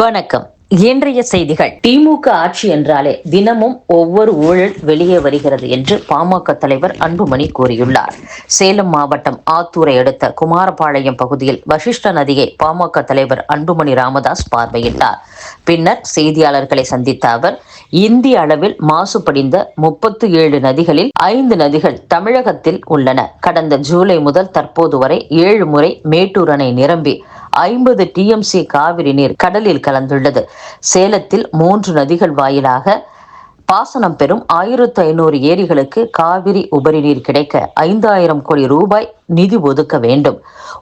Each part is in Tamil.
வணக்கம். இன்றைய செய்திகள். திமுக ஆட்சி என்றாலே தினமும் ஒவ்வொரு ஊழல் வெளியே வருகிறது என்று பாமக தலைவர் அன்புமணி கூறியுள்ளார். சேலம் மாவட்டம் ஆத்தூரை அடுத்த குமாரபாளையம் பகுதியில் வசிஷ்ட நதியை பாமக தலைவர் அன்புமணி ராமதாஸ் பார்வையிட்டார். பின்னர் செய்தியாளர்களை சந்தித்த அவர் இந்திய அளவில் மாசுபடிந்த முப்பத்து ஏழு நதிகளில் ஐந்து நதிகள் தமிழகத்தில் உள்ளன. கடந்த ஜூலை முதல் தற்போது வரை ஏழு முறை மேட்டூர் அணை நிரம்பி ஐம்பது டிஎம்சி காவிரி நீர் கடலில் கலந்துள்ளது. சேலத்தில் மூன்று நதிகள் வாயிலாக பாசனம் பெறும் ஆயிரத்து ஐநூறு ஏரிகளுக்கு காவிரி உபரி நீர் கிடைக்க ஐந்தாயிரம் கோடி ரூபாய் நிதி ஒதுக்க வேண்டும்.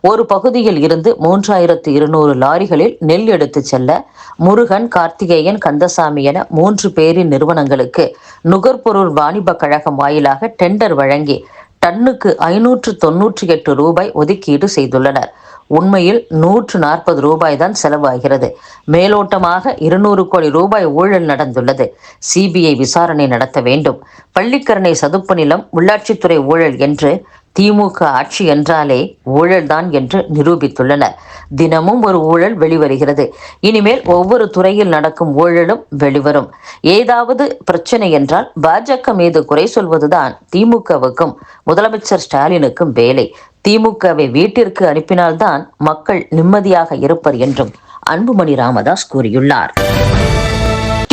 ஒரு பகுதியில் இருந்து மூன்றாயிரத்து இருநூறு லாரிகளில் நெல் எடுத்து செல்ல முருகன் கார்த்திகேயன் கந்தசாமி என மூன்று பேரின் நிறுவனங்களுக்கு நுகர்பொருள் வாணிப கழகம் வாயிலாக டெண்டர் வழங்கி டன்னுக்கு ஐநூற்று தொன்னூற்றி எட்டு ரூபாய் ஒதுக்கீடு செய்துள்ளனர். உண்மையில் நூற்று நாற்பது ரூபாய் தான் செலவாகிறது. மேலோட்டமாக இருநூறு கோடி ரூபாய் ஊழல் நடந்துள்ளது. சிபிஐ விசாரணை நடத்த வேண்டும். பள்ளிக்கரணை சதுப்பு நிலம் உள்ளாட்சித்துறை ஊழல் என்று திமுக ஆட்சி என்றாலே ஊழல்தான் என்று நிரூபித்துள்ளனர். தினமும் ஒரு ஊழல் வெளிவருகிறது. இனிமேல் ஒவ்வொரு துறையில் நடக்கும் ஊழலும் வெளிவரும். ஏதாவது பிரச்சனை என்றால் பாஜக மீது குறை சொல்வதுதான் திமுகவுக்கும் முதலமைச்சர் ஸ்டாலினுக்கும் வேலை. திமுகவை வீட்டிற்கு அனுப்பினால்தான் மக்கள் நிம்மதியாக இருப்பர் என்றும் அன்புமணி ராமதாஸ் கூறியுள்ளார்.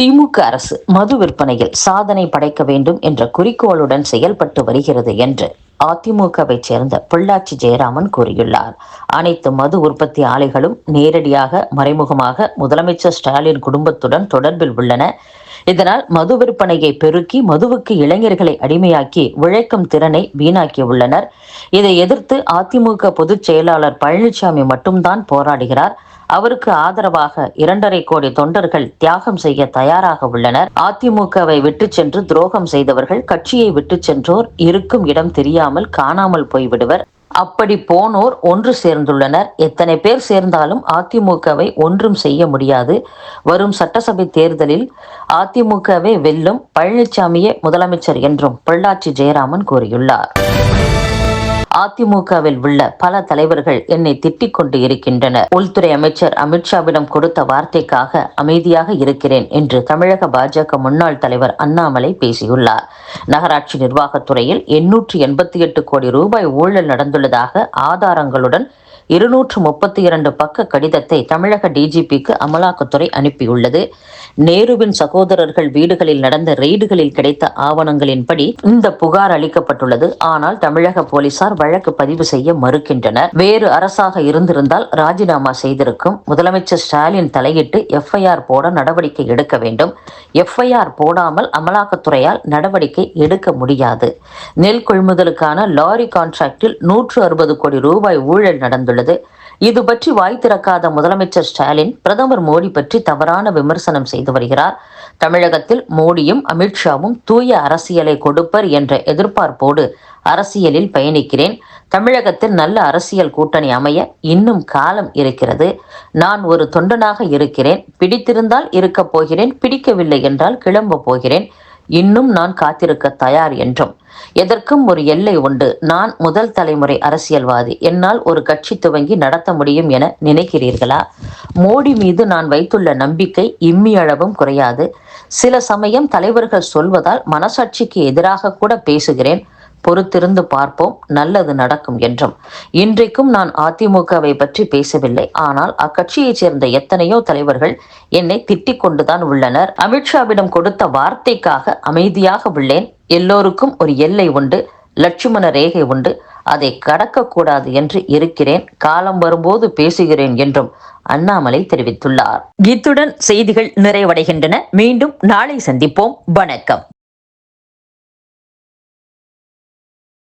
திமுக அரசு மது விற்பனையில் சாதனை படைக்க வேண்டும் என்ற குறிக்கோளுடன் செயல்பட்டு வருகிறது என்று அதிமுகவை சேர்ந்த பொள்ளாச்சி ஜெயராமன் கூறியுள்ளார். அனைத்து மது உற்பத்தி ஆலைகளும் நேரடியாக மறைமுகமாக முதலமைச்சர் ஸ்டாலின் குடும்பத்துடன் தொடர்பில் உள்ளன. இதனால் மது விற்பனையை பெருக்கி மதுவுக்கு இளைஞர்களை அடிமையாக்கி உழைக்கும் திறனை வீணாக்கி உள்ளனர் இதை எதிர்த்து அதிமுக பொதுச் செயலாளர் பழனிசாமி மட்டும்தான் போராடுகிறார். அவருக்கு ஆதரவாக இரண்டரை கோடி தொண்டர்கள் தியாகம் செய்ய தயாராக உள்ளனர். அதிமுகவை விட்டு சென்று துரோகம் செய்தவர்கள் கட்சியை விட்டு சென்றோர் இருக்கும் இடம் தெரியாமல் காணாமல் போய்விடுவர். அப்படி போனோர் ஒன்று சேர்ந்துள்ளனர். எத்தனை பேர் சேர்ந்தாலும் அதிமுகவை ஒன்றும் செய்ய முடியாது. வரும் சட்டசபை தேர்தலில் அதிமுகவை வெல்லும் பழனிசாமியே முதலமைச்சர் என்றும் பொள்ளாச்சி ஜெயராமன் கூறியுள்ளார். அதிமுகவில் உள்ள பல தலைவர்கள் என்னை திட்டிக் கொண்டு இருக்கின்றனர். உள்துறை அமைச்சர் அமித்ஷாவிடம் கொடுத்த வார்த்தைக்காக அமைதியாக இருக்கிறேன் என்று தமிழக பாஜக முன்னாள் தலைவர் அண்ணாமலை பேசியுள்ளார். நகராட்சி நிர்வாகத்துறையில் எண்ணூற்று எண்பத்தி எட்டு கோடி ரூபாய் ஊழல் நடந்துள்ளதாக ஆதாரங்களுடன் இருநூற்று முப்பத்தி இரண்டு பக்க கடிதத்தை தமிழக டிஜிபிக்கு அமலாக்கத்துறை அனுப்பியுள்ளது. நேருவின் சகோதரர்கள் வீடுகளில் நடந்த ரெய்டுகளில் கிடைத்த ஆவணங்களின்படி இந்த புகார் அளிக்கப்பட்டுள்ளது. ஆனால் தமிழக போலீசார் வழக்கு பதிவு செய்ய மறுக்கின்றனர். வேறு அரசாக இருந்திருந்தால் ராஜினாமா செய்திருக்கும். முதலமைச்சர் ஸ்டாலின் தலையிட்டு எஃப்ஐஆர் போட நடவடிக்கை எடுக்க வேண்டும். எஃப்ஐஆர் போடாமல் அமலாக்கத்துறையால் நடவடிக்கை எடுக்க முடியாது. நெல் கொள்முதலுக்கான லாரி கான்ட்ராக்டில் நூற்று அறுபது கோடி ரூபாய் ஊழல் நடந்துள்ளது. இது பற்றி வாய் திறக்காத முதலமைச்சர் ஸ்டாலின் பிரதமர் மோடி பற்றி தவறான விமர்சனம் செய்து வருகிறார். தமிழகத்தில் மோடியும் அமித்ஷாவும் தூய அரசியலை கொடுப்பர் என்ற எதிர்பார்ப்போடு அரசியலில் பயணிக்கிறேன். தமிழகத்தில் நல்ல அரசியல் கூட்டணி அமைய இன்னும் காலம் இருக்கிறது. நான் ஒரு தொண்டனாக இருக்கிறேன். பிடித்திருந்தால் இருக்கப் போகிறேன். பிடிக்கவில்லை என்றால் கிளம்ப போகிறேன். இன்னும் நான் காத்திருக்க தயார் என்றும். எதற்கும் ஒரு எல்லை உண்டு. நான் முதல் தலைமுறை அரசியல்வாதி. என்னால் ஒரு கட்சி துவங்கி நடத்த முடியும் என நினைக்கிறீர்களா? மோடி மீது நான் வைத்துள்ள நம்பிக்கை இம்மி அளவும் குறையாது. சில சமயம் தலைவர்கள் சொல்வதால் மனசாட்சிக்கு எதிராக கூட பேசுகிறேன். பொறுத்திருந்து பார்ப்போம். நல்லது நடக்கும் என்றும். இன்றைக்கும் நான் அதிமுகவை பற்றி பேசவில்லை. ஆனால் அக்கட்சியைச் சேர்ந்த எத்தனையோ தலைவர்கள் என்னை திட்டிக் கொண்டுதான் உள்ளனர். அமித்ஷாவிடம் கொடுத்த வார்த்தைக்காக அமைதியாக உள்ளேன். எல்லோருக்கும் ஒரு எல்லை உண்டு. லட்சுமண ரேகை உண்டு. அதை கடக்கக்கூடாது என்று இருக்கிறேன். காலம் வரும்போது பேசுகிறேன் என்றும் அண்ணாமலை தெரிவித்துள்ளார். இத்துடன் செய்திகள் நிறைவடைகின்றன. மீண்டும் நாளை சந்திப்போம். வணக்கம்.